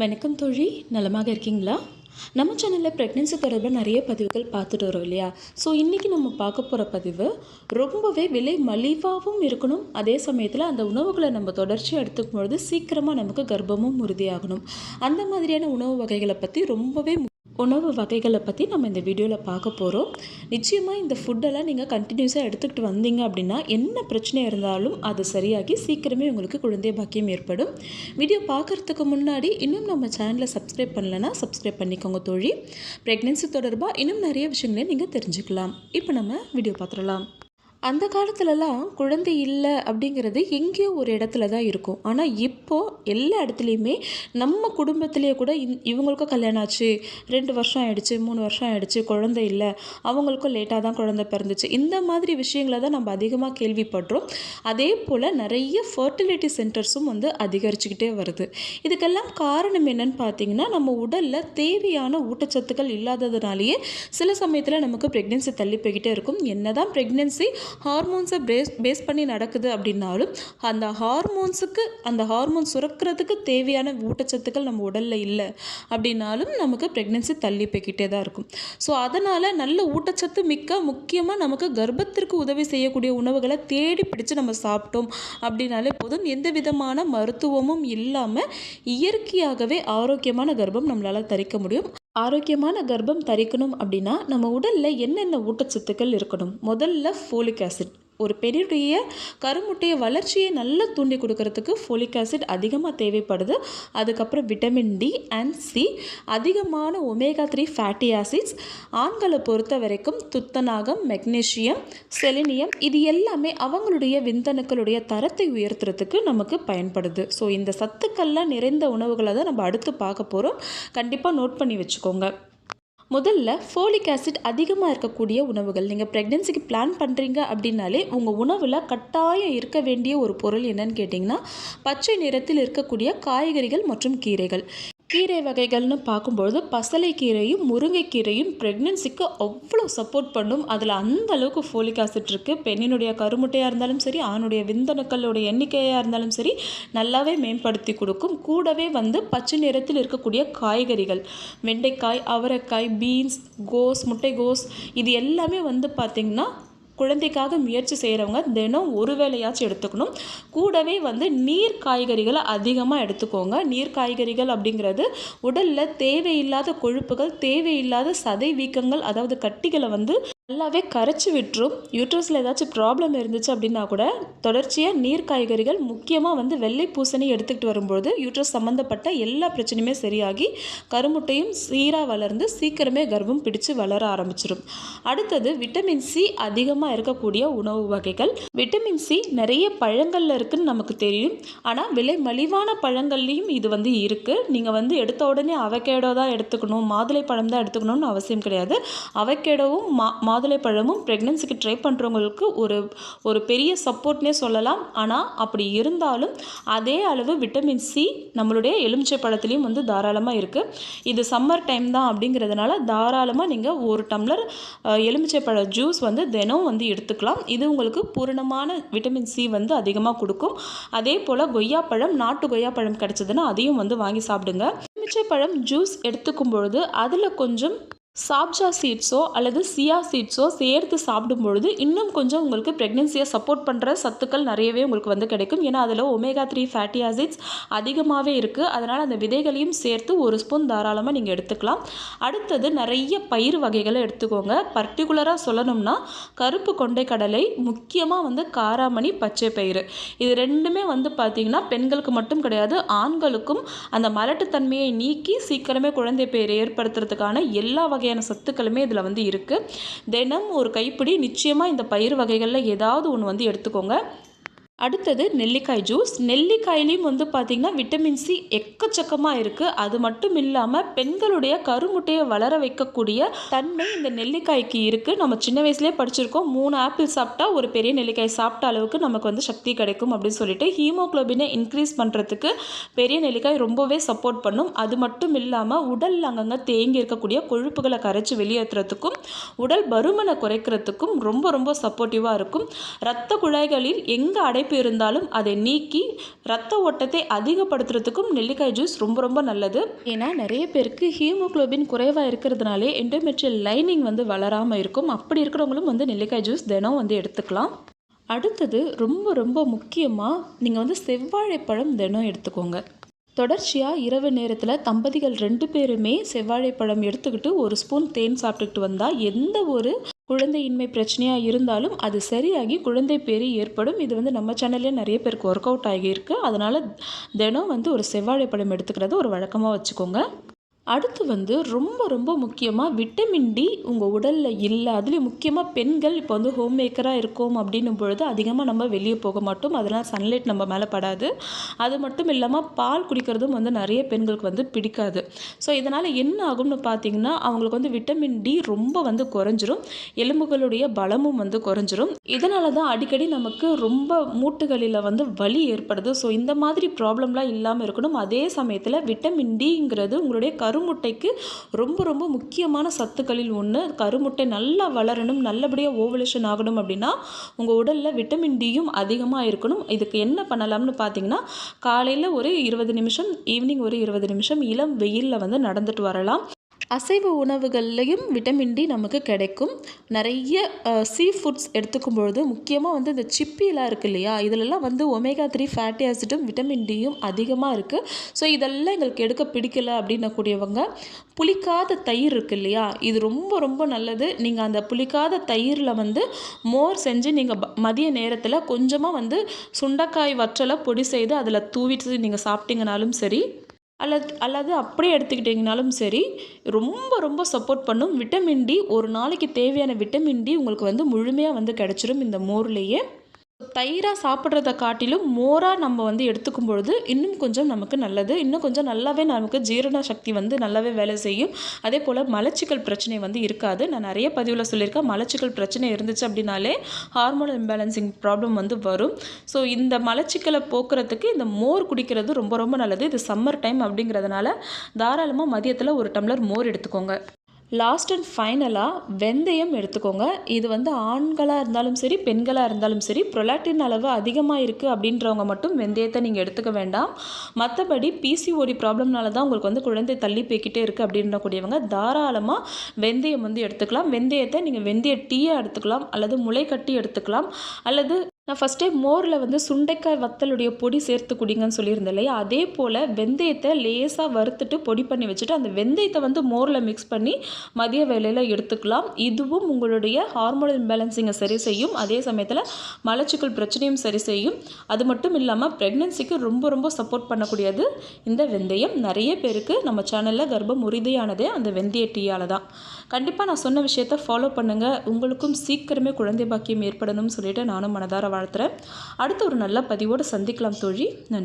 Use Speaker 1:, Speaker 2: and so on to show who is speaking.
Speaker 1: வணக்கம் தோழி. நலமாக இருக்கீங்களா? நம்ம சேனலில் ப்ரெக்னென்சி தொடர்பாக நிறைய பதிவுகள் பார்த்துட்டு வரோம் இல்லையா? ஸோ இன்றைக்கி நம்ம பார்க்க போகிற பதிவு ரொம்பவே விலை மலிவாகவும் இருக்கணும். அதே சமயத்தில் அந்த உணவுகளை நம்ம தொடர்ச்சியாக எடுத்துக்கும் பொழுது சீக்கிரமாக நமக்கு கர்ப்பமும் உறுதியாகணும். அந்த மாதிரியான உணவு வகைகளை பற்றி ரொம்பவே உணவு வகைகளை பற்றி நம்ம இந்த வீடியோவில் பார்க்க போகிறோம் நிச்சயமாக இந்த ஃபுட்டெல்லாம் நீங்கள் கண்டினியூஸாக எடுத்துக்கிட்டு வந்தீங்க அப்படின்னா என்ன பிரச்சனை இருந்தாலும் அது சரியாகி சீக்கிரமே உங்களுக்கு குழந்தை பாக்கியம் ஏற்படும். வீடியோ பார்க்குறதுக்கு முன்னாடி இன்னும் நம்ம சேனலை சப்ஸ்கிரைப் பண்ணலைன்னா சப்ஸ்கிரைப் பண்ணிக்கோங்க தோழி. ப்ரெக்னென்சி தொடர்பாக இன்னும் நிறைய விஷயங்களை நீங்கள் தெரிஞ்சுக்கலாம். இப்போ நம்ம வீடியோ பார்த்துடலாம். அந்த காலத்துலலாம் குழந்தை இல்லை அப்படிங்கிறது எங்கேயோ ஒரு இடத்துல தான் இருக்கும். ஆனால் இப்போது எல்லா இடத்துலையுமே நம்ம குடும்பத்திலேயே கூட இந் இவங்களுக்கும் கல்யாணம் ஆச்சு ரெண்டு வருஷம் ஆயிடுச்சு மூணு வருஷம் ஆயிடுச்சு குழந்தை இல்லை அவங்களுக்கும் லேட்டாக தான் குழந்தை பிறந்துச்சு. இந்த மாதிரி விஷயங்களை தான் நம்ம அதிகமாக கேள்விப்படுறோம். அதே போல் நிறைய ஃபர்டிலிட்டி சென்டர்ஸும் வந்து அதிகரிச்சுக்கிட்டே வருது. இதுக்கெல்லாம் காரணம் என்னன்னு பார்த்தீங்கன்னா நம்ம உடலில் தேவையான ஊட்டச்சத்துக்கள் இல்லாததுனாலேயே சில சமயத்தில் நமக்கு ப்ரெக்னென்சி தள்ளி போய்கிட்டே இருக்கும். என்ன தான் ப்ரெக்னென்சி ஹார்மோன்ஸை பேஸ் பேஸ் பண்ணி நடக்குது அப்படின்னாலும் அந்த ஹார்மோன்ஸுக்கு அந்த ஹார்மோன் சுரக்கிறதுக்கு தேவையான ஊட்டச்சத்துக்கள் நம்ம உடலில் இல்லை அப்படின்னாலும் நமக்கு ப்ரெக்னென்சி தள்ளி போய்கிட்டே தான் இருக்கும். ஸோ அதனால் நல்ல ஊட்டச்சத்து மிக்க முக்கியமாக நமக்கு கர்ப்பத்திற்கு உதவி செய்யக்கூடிய உணவுகளை தேடி பிடிச்சு நம்ம சாப்பிட்டோம் அப்படின்னாலே போதும். எந்த விதமான மருத்துவமும் இல்லாமல் இயற்கையாகவே ஆரோக்கியமான கர்ப்பம் நம்மளால் தரிக்க முடியும். ஆரோக்கியமான கர்ப்பம் தரிக்கணும் அப்படின்னா நம்ம உடலில் என்னென்ன ஊட்டச்சத்துக்கள் இருக்கணும்? முதல்ல ஃபோலிக் ஆசிட். ஒரு பெண்ணுடைய கருமுட்டைய வளர்ச்சியை நல்லா தூண்டி கொடுக்கறதுக்கு ஃபோலிக் ஆசிட் அதிகமாக தேவைப்படுது. அதுக்கப்புறம் விட்டமின் டி அண்ட் சி அதிகமான ஒமேகா த்ரீ ஃபேட்டி ஆசிட்ஸ் ஆண்களை பொறுத்த வரைக்கும் துத்தநாகம் மெக்னீஷியம் செலினியம் இது எல்லாமே அவங்களுடைய விந்தணுக்களுடைய தரத்தை உயர்த்துறதுக்கு நமக்கு பயன்படுது. ஸோ இந்த சத்துக்கள்லாம் நிறைந்த உணவுகளை தான் நம்ம அடுத்து பார்க்க போகிறோம் கண்டிப்பாக நோட் பண்ணி வச்சுக்கோங்க. முதல்ல ஃபோலிக் ஆசிட் அதிகமாக இருக்கக்கூடிய உணவுகள். நீங்கள் ப்ரெக்னென்சிக்கு பிளான் பண்ணுறீங்க அப்படின்னாலே உங்கள் உணவில் கட்டாயம் இருக்க வேண்டிய ஒரு பொருள் என்னன்னு கேட்டிங்கன்னா பச்சை நிறத்தில் இருக்கக்கூடிய காய்கறிகள் மற்றும் கீரைகள். கீரை வகைகள்னு பார்க்கும்பொழுது பசலைக்கீரையும் முருங்கைக்கீரையும் ப்ரெக்னென்சிக்கு அவ்வளோ சப்போர்ட் பண்ணும். அதில் அந்த அளவுக்கு ஃபோலிக் ஆசிட் இருக்குது பெண்ணினுடைய கருமுட்டையாக இருந்தாலும் சரி ஆணுடைய விந்தணுக்களோட எண்ணிக்கையாக இருந்தாலும் சரி நல்லாவே மேம்படுத்தி கொடுக்கும். கூடவே வந்து பச்சை நிறத்தில் இருக்கக்கூடிய காய்கறிகள் வெண்டைக்காய் அவரைக்காய் பீன்ஸ் கோஸ் முட்டை கோஸ் இது எல்லாமே வந்து பார்த்திங்கன்னா குழந்தைக்காக முயற்சி செய்கிறவங்க தினம் ஒரு வேலையாச்சும் எடுத்துக்கணும். கூடவே வந்து நீர் காய்கறிகளை அதிகமாக எடுத்துக்கோங்க. நீர் காய்கறிகள் அப்படிங்கிறது உடலில் தேவையில்லாத கொழுப்புகள் தேவையில்லாத சதை வீக்கங்கள் அதாவது கட்டிகளை வந்து நல்லாவே கரைச்சி விட்டுரும். யூட்ரஸில் ஏதாச்சும் ப்ராப்ளம் இருந்துச்சு அப்படின்னா கூட தொடர்ச்சியாக நீர் காய்கறிகள் முக்கியமாக வந்து வெள்ளை பூசணி எடுத்துக்கிட்டு வரும்பொழுது யூட்ரஸ் சம்மந்தப்பட்ட எல்லா பிரச்சனையுமே சரியாகி கருமுட்டையும் சீராக வளர்ந்து சீக்கிரமே கர்ப்பம் பிடிச்சு வளர ஆரம்பிச்சிடும் அடுத்தது விட்டமின் சி அதிகமாக இருக்கக்கூடிய உணவு வகைகள். விட்டமின் சி நிறைய பழங்களில் இருக்குதுன்னு நமக்கு தெரியும். ஆனால் விலை மலிவான பழங்கள்லேயும் இது வந்து இருக்குது நீங்கள் வந்து எடுத்த உடனே அவகேடோ தான் எடுத்துக்கணும் மாதுளை பழம் தான் எடுத்துக்கணும்னு அவசியம் கிடையாது. அவகேடோவும் மா மாதுளைப்பழமும் ப்ரெக்னென்சிக்கு ட்ரை பண்ணுறவங்களுக்கு ஒரு ஒரு பெரிய சப்போர்ட்னே சொல்லலாம். ஆனால் அப்படி இருந்தாலும் அதே அளவு விட்டமின் சி நம்மளுடைய எலுமிச்சை பழத்துலேயும் வந்து தாராளமாக இருக்குது இது சம்மர் டைம் தான் அப்படிங்கிறதுனால தாராளமாக நீங்கள் ஒரு டம்ளர் எலுமிச்சை பழ ஜூஸ் வந்து தினம் வந்து எடுத்துக்கலாம். இது உங்களுக்கு பூரணமான விட்டமின் சி வந்து அதிகமாக கொடுக்கும். அதே போல் கொய்யாப்பழம் நாட்டு கொய்யாப்பழம் கிடச்சதுன்னா அதையும் வந்து வாங்கி சாப்பிடுங்க. எலுமிச்சை பழம் ஜூஸ் எடுத்துக்கும் பொழுது அதில் கொஞ்சம் சாப்ஜா சீட்ஸோ அல்லது சியா சீட்ஸோ சேர்த்து சாப்பிடும் பொழுது இன்னும் கொஞ்சம் உங்களுக்கு ப்ரெக்னென்சியை சப்போர்ட் பண்ணுற சத்துக்கள் நிறையவே உங்களுக்கு வந்து கிடைக்கும். ஏன்னா அதில் ஒமேகா த்ரீ ஃபேட்டி ஆசிட்ஸ் அதிகமாகவே இருக்குது அதனால் அந்த விதைகளையும் சேர்த்து ஒரு ஸ்பூன் தாராளமாக நீங்கள் எடுத்துக்கலாம். அடுத்தது நிறைய பயிர் வகைகளை எடுத்துக்கோங்க. பர்டிகுலராக சொல்லணும்னா கருப்பு கொண்டை கடலை முக்கியமாக வந்து காராமணி பச்சை பயிர் இது ரெண்டுமே வந்து பார்த்திங்கன்னா பெண்களுக்கு மட்டும் கிடையாது ஆண்களுக்கும் அந்த மலட்டுத்தன்மையை நீக்கி சீக்கிரமே குழந்தை பெயர் ஏற்படுத்துறதுக்கான எல்லா வகையான சத்துக்களுமே இதில் வந்து இருக்குது தினம் ஒரு கைப்பிடி நிச்சயமாக இந்த பயிர் வகைகளில் ஏதாவது ஒன்று வந்து எடுத்துக்கோங்க. அடுத்தது நெல்லிக்காய் ஜூஸ். நெல்லிக்காயிலையும் வந்து பார்த்திங்கன்னா விட்டமின் சி எக்கச்சக்கமாக இருக்குது அது மட்டும் இல்லாமல் பெண்களுடைய கருமுட்டையை வளர வைக்கக்கூடிய தன்மை இந்த நெல்லிக்காய்க்கு இருக்குது நம்ம சின்ன வயசுலேயே படிச்சிருக்கோம். மூணு ஆப்பிள் சாப்பிட்டா ஒரு பெரிய நெல்லிக்காய் சாப்பிட்ட அளவுக்கு நமக்கு வந்து சக்தி கிடைக்கும் அப்படின்னு சொல்லிட்டு ஹீமோக்ளோபினை இன்க்ரீஸ் பண்ணுறதுக்கு பெரிய நெல்லிக்காய் ரொம்பவே சப்போர்ட் பண்ணும். அது மட்டும் இல்லாமல் உடல் அங்கங்கே தேங்கி இருக்கக்கூடிய கொழுப்புகளை கரைச்சி வெளியேற்றுறதுக்கும் உடல் பருமனை குறைக்கிறதுக்கும் ரொம்ப ரொம்ப சப்போர்ட்டிவாக இருக்கும். ரத்த குழாய்களில் எங்கே அடைப்பு அடைப்பு இருந்தாலும் அதை நீக்கி ரத்த ஓட்டத்தை அதிகப்படுத்துறதுக்கும் நெல்லிக்காய் ஜூஸ் ரொம்ப ரொம்ப நல்லது. ஏன்னா நிறைய பேருக்கு ஹீமோகுளோபின் குறைவாக இருக்கிறதுனாலே எண்டோமெட்ரியல் லைனிங் வந்து வளராமல் இருக்கும். அப்படி இருக்கிறவங்களும் வந்து நெல்லிக்காய் ஜூஸ் தினம் வந்து எடுத்துக்கலாம். அடுத்தது ரொம்ப ரொம்ப முக்கியமாக நீங்கள் வந்து செவ்வாழைப்பழம் தினம் எடுத்துக்கோங்க. தொடர்ச்சியாக இரவு நேரத்தில் தம்பதிகள் ரெண்டு பேருமே செவ்வாழைப்பழம் எடுத்துக்கிட்டு ஒரு ஸ்பூன் தேன் சாப்பிட்டுக்கிட்டு வந்தால் எந்த ஒரு குழந்தையின்மை பிரச்சனையாக இருந்தாலும் அது சரியாகி குழந்தை பேரி ஏற்படும். இது வந்து நம்ம சேனல்லே நிறைய பேருக்கு ஒர்க் அவுட் ஆகியிருக்கு. அதனால் தினம் வந்து ஒரு செவ்வாழைப்பழம் எடுத்துக்கிறது ஒரு வழக்கமாக வச்சுக்கோங்க. அடுத்து வந்து ரொம்ப ரொம்ப முக்கியமாக விட்டமின் டி உங்கள் உடலில் இல்லை. அதுலேயும் முக்கியமாக பெண்கள் இப்போ வந்து ஹோம் மேக்கராக இருக்கோம் அப்படின்னும் பொழுது அதிகமாக நம்ம வெளியே போக மாட்டோம். அதனால் சன்லைட் நம்ம மேலே படாது. அது மட்டும் இல்லாமல் பால் குடிக்கிறதும் வந்து நிறைய பெண்களுக்கு வந்து பிடிக்காது. ஸோ இதனால் என்ன ஆகும்னு பார்த்தீங்கன்னா அவங்களுக்கு வந்து விட்டமின் டி ரொம்ப வந்து குறைஞ்சிரும். எலும்புகளுடைய பலமும் வந்து குறைஞ்சிரும். இதனால தான் அடிக்கடி நமக்கு ரொம்ப மூட்டுகளில் வந்து வலி ஏற்படுது. ஸோ இந்த மாதிரி ப்ராப்ளம்லாம் இல்லாமல் இருக்கணும். அதே சமயத்தில் விட்டமின் டிங்கிறது உங்களுடைய கருமுட்டைக்கு ரொம்ப ரொம்ப முக்கியமான சத்துக்களில் ஒன்று கருமுட்டை நல்லா வளரணும் நல்லபடியாக ஓவலேஷன் ஆகணும் அப்படின்னா உங்கள் உடலில் விட்டமின் டியும் அதிகமாக இருக்கணும். இதுக்கு என்ன பண்ணலாம்னு பார்த்தீங்கன்னா காலையில் ஒரு இருபது நிமிஷம் ஈவினிங் ஒரு இருபது நிமிஷம் இளம் வெயிலில் வந்து நடந்துட்டு வரலாம். அசைவ உணவுகள்லையும் விட்டமின் டி நமக்கு கிடைக்கும். நிறைய சீ ஃபுட்ஸ் எடுத்துக்கும் பொழுது முக்கியமாக வந்து இந்த சிப்பிலாம் இருக்குது இல்லையா? இதிலெல்லாம் வந்து ஒமேகா த்ரீ ஃபேட்டி ஆசிட்டும் விட்டமின் டியும் அதிகமாக இருக்குது ஸோ இதெல்லாம் எங்களுக்கு எடுக்க பிடிக்கல அப்படின்னக்கூடியவங்க புளிக்காத தயிர் இருக்குது இல்லையா? இது ரொம்ப ரொம்ப நல்லது. நீங்கள் அந்த புளிக்காத தயிரில் வந்து மோர் செஞ்சு நீங்கள் மதிய நேரத்தில் கொஞ்சமாக வந்து சுண்டக்காய் வற்றலை பொடி செய்து அதில் தூவிட்டு நீங்கள் சாப்பிட்டீங்கனாலும் சரி அல்லது அல்லது அப்படியே எடுத்துக்கிட்டிங்கனாலும் சரி ரொம்ப ரொம்ப சப்போர்ட் பண்ணும். விட்டமின் டி ஒரு நாளைக்கு தேவையான விட்டமின் டி உங்களுக்கு வந்து முழுமையாக வந்து கிடச்சிரும் இந்த மோர்லேயே. தயிராக சாப்பிட்றத காட்டிலும் மோராக நம்ம வந்து எடுத்துக்கும் பொழுது இன்னும் கொஞ்சம் நமக்கு நல்லது. இன்னும் கொஞ்சம் நல்லாவே நமக்கு ஜீரண சக்தி வந்து நல்லாவே வேலை செய்யும். அதே போல் மலச்சிக்கல் பிரச்சனை வந்து இருக்காது. நான் நிறைய பதிவில் சொல்லியிருக்கேன். மலச்சிக்கல் பிரச்சனை இருந்துச்சு அப்படின்னாலே ஹார்மோன் இம்பேலன்சிங் ப்ராப்ளம் வந்து வரும். ஸோ இந்த மலச்சிக்கலை போக்குறதுக்கு இந்த மோர் குடிக்கிறது ரொம்ப ரொம்ப நல்லது. இது சம்மர் டைம் அப்படிங்கிறதுனால தாராளமாக மதியத்தில் ஒரு டம்ளர் மோர் எடுத்துக்கோங்க. லாஸ்ட் அண்ட் ஃபைனலாக வெந்தயம் எடுத்துக்கோங்க. இது வந்து ஆண்களாக இருந்தாலும் சரி பெண்களாக இருந்தாலும் சரி ப்ரொலாக்டின் அளவு அதிகமாக இருக்குது அப்படின்றவங்க மட்டும் வெந்தயத்தை நீங்கள் எடுத்துக்க வேண்டாம். மற்றபடி பிசிஓடி ப்ராப்ளம்னால தான் உங்களுக்கு வந்து குழந்தை தள்ளி போய்கிட்டே இருக்குது அப்படின்றக்கூடியவங்க தாராளமாக வெந்தயம் வந்து எடுத்துக்கலாம். வெந்தயத்தை நீங்கள் வெந்தய டீயாக எடுத்துக்கலாம் அல்லது முளை கட்டி எடுத்துக்கலாம் அல்லது நான் ஃபஸ்ட்டே மோரில் வந்து சுண்டைக்காய் வத்தலுடைய பொடி சேர்த்து குடிங்கன்னு சொல்லியிருந்தேன் இல்லையா? அதே போல் வெந்தயத்தை லேசாக வறுத்துட்டு பொடி பண்ணி வச்சுட்டு அந்த வெந்தயத்தை வந்து மோரில் மிக்ஸ் பண்ணி மதிய வேலையில் எடுத்துக்கலாம். இதுவும் உங்களுடைய ஹார்மோன் இம்பேலன்சிங்கை சரி செய்யும். அதே சமயத்தில் மலச்சிக்கல் பிரச்சனையும் சரி செய்யும். அது மட்டும் இல்லாமல் ப்ரெக்னென்சிக்கு ரொம்ப ரொம்ப சப்போர்ட் பண்ணக்கூடியது இந்த வெந்தயம். நிறைய பேருக்கு நம்ம சேனலில் கர்ப்பம் உறுதியானதே அந்த வெந்தய டீயால் தான். கண்டிப்பாக நான் சொன்ன விஷயத்த ஃபாலோ பண்ணுங்கள் உங்களுக்கும் சீக்கிரமே குழந்தை பாக்கியம் ஏற்படணும்னு சொல்லிட்டு நானும் மனதார வாழ்த்துறேன். அடுத்த ஒரு நல்ல பதிவோடு சந்திக்கலாம் தோழி. நன்றி.